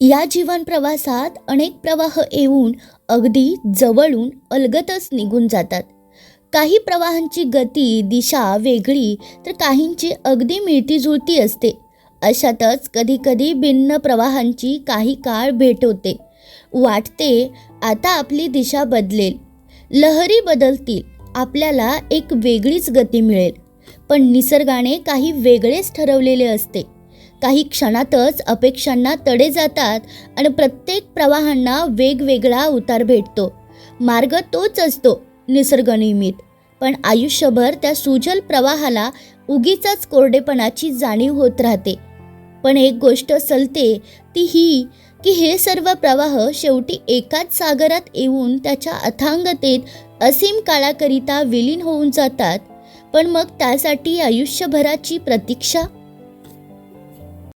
या जीवन प्रवासात अनेक प्रवाह येऊन अगदी जवळून अलगतच निघून जातात. काही प्रवाहांची गती दिशा वेगळी तर काहींची अगदी मिळती जुळती असते. अशातच कधीकधी भिन्न प्रवाहांची काही काळ भेट होते. वाटते आता आपली दिशा बदलेल. लहरी बदलतील आपल्याला एक वेगळीच गती मिळेल. पण निसर्गाने काही वेगळेच ठरवलेले असते. काही क्षणातच अपेक्षांना तडे जातात आणि प्रत्येक प्रवाहांना वेगवेगळा उतार भेटतो. मार्ग तोच असतो निसर्गनियमित पण आयुष्यभर त्या सुजल प्रवाहाला उगीचाच कोरडेपणाची जाणीव होत राहते. पण एक गोष्ट सलते ती ही की हे सर्व प्रवाह शेवटी एकाच सागरात येऊन त्याच्या अथांगतेत असीम काळाकरिता विलीन होऊन जातात. पण मग त्यासाठी आयुष्यभराची प्रतीक्षा?